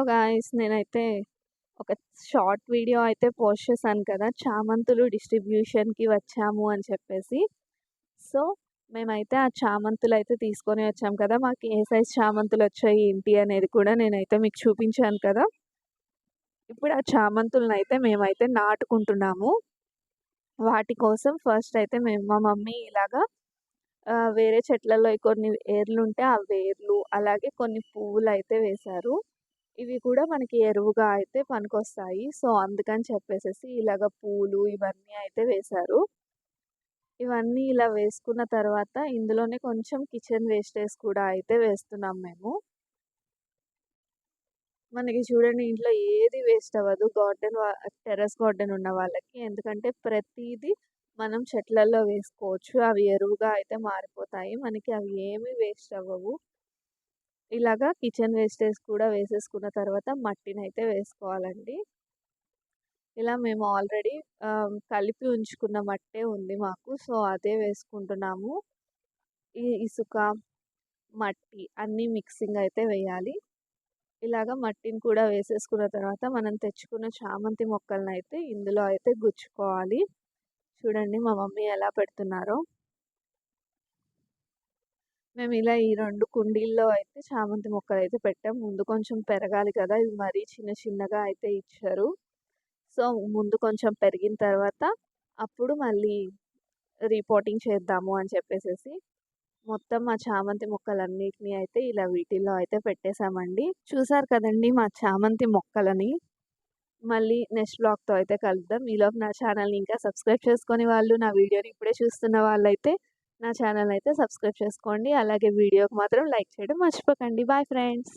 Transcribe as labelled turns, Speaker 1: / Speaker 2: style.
Speaker 1: Hello guys నేనైతే ఒక short video అయితే పోస్ట్ చేశాను కదా చామంతులు డిస్ట్రిబ్యూషన్కి వచ్చాము అని చెప్పేసి. సో మేమైతే ఆ చామంతులు అయితే తీసుకొని వచ్చాము కదా మాకు ఏ సైజ్ చామంతులు వచ్చాయి ఏంటి అనేది కూడా నేనైతే మీకు చూపించాను కదా. ఇప్పుడు ఆ చామంతులను అయితే మేమైతే నాటుకుంటున్నాము. వాటి కోసం ఫస్ట్ అయితే మేము మా మమ్మీ ఇలాగా వేరే చెట్లలో కొన్ని వేర్లు ఉంటే ఆ వేర్లు అలాగే కొన్ని పువ్వులు అయితే వేశారు. ఇవి కూడా మనకి ఎరువుగా అయితే పనికొస్తాయి. సో అందుకని చెప్పేసేసి ఇలాగ పూలు ఇవన్నీ అయితే వేశారు. ఇవన్నీ ఇలా వేసుకున్న తర్వాత ఇందులోనే కొంచెం కిచెన్ వేస్టేజ్ కూడా అయితే వేస్తున్నాం మేము. మనకి చూడండి ఇంట్లో ఏది వేస్ట్ అవ్వదు. గార్డెన్ టెర్రస్ గార్డెన్ ఉన్న వాళ్ళకి. ఎందుకంటే ప్రతిదీ మనం చెట్లలో వేసుకోవచ్చు. అవి ఎరువుగా అయితే మారిపోతాయి. మనకి అవి ఏమీ వేస్ట్ అవ్వవు. ఇలాగా కిచెన్ వేస్టేజ్ కూడా వేసేసుకున్న తర్వాత మట్టిని అయితే వేసుకోవాలండి. ఇలా మేము ఆల్రెడీ కలిపి ఉంచుకున్న మట్టే ఉంది మాకు. సో అదే వేసుకుంటున్నాము. ఈ ఇసుక మట్టి అన్నీ మిక్సింగ్ అయితే వేయాలి. ఇలాగ మట్టిని కూడా వేసేసుకున్న తర్వాత మనం తెచ్చుకున్న చామంతి మొక్కలను అయితే ఇందులో అయితే గుచ్చుకోవాలి. చూడండి మా మమ్మీ ఎలా పెడుతున్నారో. మేము ఇలా ఈ రెండు కుండీల్లో అయితే చామంతి మొక్కలు అయితే పెట్టాం. ముందు కొంచెం పెరగాలి కదా ఇది మరీ చిన్న చిన్నగా అయితే ఇచ్చారు. సో ముందు కొంచెం పెరిగిన తర్వాత అప్పుడు మళ్ళీ రిపోర్టింగ్ చేద్దాము అని చెప్పేసి మొత్తం మా చామంతి మొక్కలన్నిటిని అయితే ఇలా వీటిల్లో అయితే పెట్టేశామండి. చూసారు కదండి మా చామంతి మొక్కలని? మళ్ళీ నెక్స్ట్ బ్లాగ్తో అయితే కలుద్దాం. ఈలోపు నా ఛానల్ని ఇంకా సబ్స్క్రైబ్ చేసుకునే వాళ్ళు నా వీడియోని ఇప్పుడే చూస్తున్న వాళ్ళైతే నా ఛానల్ అయితే సబ్స్క్రైబ్ చేసుకోండి. అలాగే వీడియోకి మాత్రం లైక్ చేయడం మర్చిపోకండి. Bye friends.